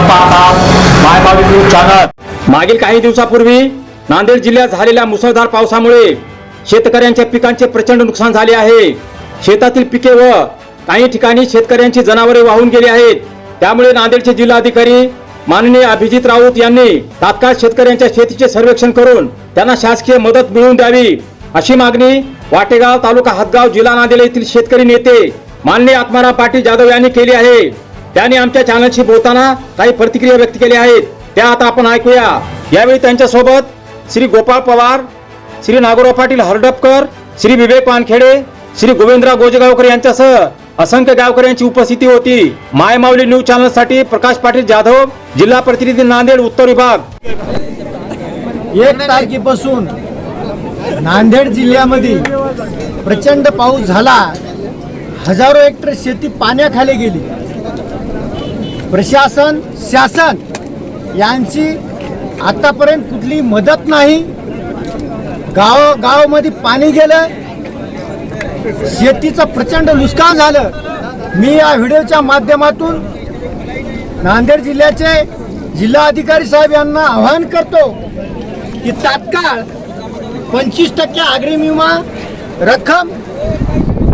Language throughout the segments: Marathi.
पाहता न्यूज चॅनल मागील काही दिवसापूर्वी नांदेड जिल्ह्यात झालेल्या मुसळधार पावसामुळे शेतकऱ्यांच्या पिकांचे प्रचंड नुकसान झाले आहे. शेतातील पिके व काही ठिकाणी शेतकऱ्यांची जनावरे वाहून गेली आहेत. त्यामुळे नांदेडचे जिल्हाधिकारी माननीय अभिजित राऊत यांनी तात्काळ शेतकऱ्यांच्या शेतीचे सर्वेक्षण करून त्यांना शासकीय मदत मिळवून द्यावी अशी मागणी वाटेगाव तालुका हदगाव जिल्हा नांदेड येथील शेतकरी नेते माननीय आत्माराम पाटील जाधव यांनी केली आहे. त्यांनी आमच्या चॅनलशी बोलताना काही प्रतिक्रिया व्यक्त केल्या आहेत. त्या आता आपण ऐकूया. यावेळी त्यांच्यासोबत श्री गोपाळ पवार श्री नागोराव पाटील हरडपकर श्री विवेक पानखेडे श्री गोविंदराव गोजगावकर यांच्यासह असंख्य गावकऱ्यांची उपस्थिती होती. माय माऊली न्यूज चॅनलसाठी प्रकाश पाटील जाधव जिल्हा प्रतिनिधी नांदेड उत्तर विभाग. एक तारखेपासून नांदेड जिल्ह्यामध्ये प्रचंड पाऊस झाला. हजारो हेक्टर शेती पाण्याखाली गेली. प्रशासन शासन यांची आतापर्यंत कुठली मदत नाही. गाव गावामध्ये पाणी गेलं. शेतीचं प्रचंड नुकसान झालं. मी या व्हिडिओच्या माध्यमातून नांदेड जिल्ह्याचे जिल्हाधिकारी साहेब यांना आवाहन करतो की तात्काळ पंचवीस टक्के अग्रिम विमा रक्कम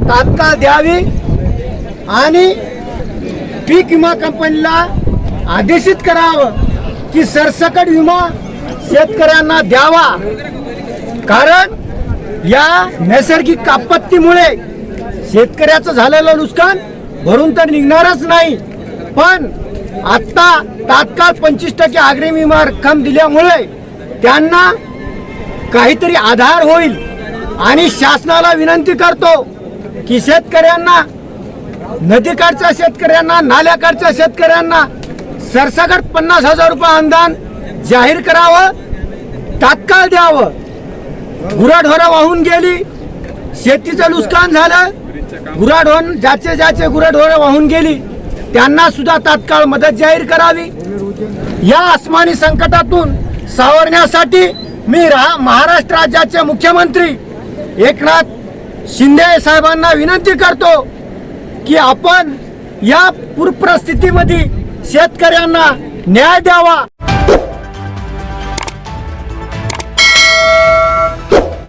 तात्काळ द्यावी आणि पीक विमा कंपनीला आदेशित करावं की सरसकट विमा शेतकऱ्यांना द्यावा. कारण या नैसर्गिक आपत्तीमुळे शेतकऱ्याचं झालेलं नुकसान भरून तर निघणारच नाही. पण आत्ता तात्काळ पंचवीस टक्के अग्रिम विमा रक्कम दिल्यामुळे त्यांना काहीतरी आधार होईल. आणि शासनाला विनंती करतो की शेतकऱ्यांना नदीकाठच्या शेतकऱ्यांना नाल्याकाठच्या शेतकऱ्यांना सरसकट पन्नास हजार रुपये अनुदान जाहीर करावं तात्काळ द्यावं. गुराढोरं वाहून गेली शेतीचं नुकसान झालं गुराढोर ज्याचे ज्याचे गुराढोरं वाहून गेली त्यांना सुद्धा तात्काळ मदत जाहीर करावी. या आसमानी संकटातून सावरण्यासाठी मी रा- महाराष्ट्र राज्याचे मुख्यमंत्री एकनाथ शिंदे साहेबांना विनंती करतो. की आपण या पूरपरिस्थितीमध्ये शेतकऱ्यांना न्याय द्यावा.